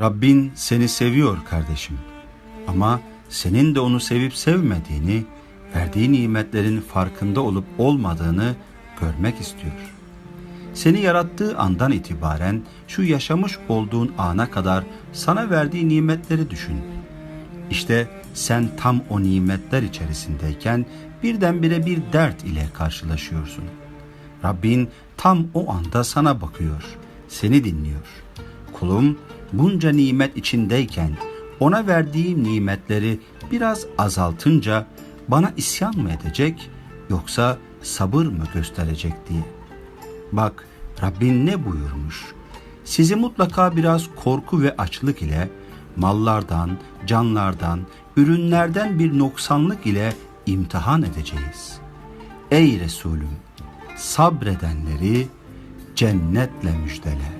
Rabbin seni seviyor kardeşim. Ama senin de onu sevip sevmediğini, verdiği nimetlerin farkında olup olmadığını görmek istiyor. Seni yarattığı andan itibaren şu yaşamış olduğun ana kadar sana verdiği nimetleri düşün. İşte sen tam o nimetler içerisindeyken birdenbire bir dert ile karşılaşıyorsun. Rabbin tam o anda sana bakıyor, seni dinliyor. Kulum bunca nimet içindeyken ona verdiğim nimetleri biraz azaltınca bana isyan mı edecek yoksa sabır mı gösterecek diye. Bak Rabbin ne buyurmuş? Sizi mutlaka biraz korku ve açlık ile mallardan, canlardan, ürünlerden bir noksanlık ile imtihan edeceğiz. Ey Resulüm sabredenleri cennetle müjdele.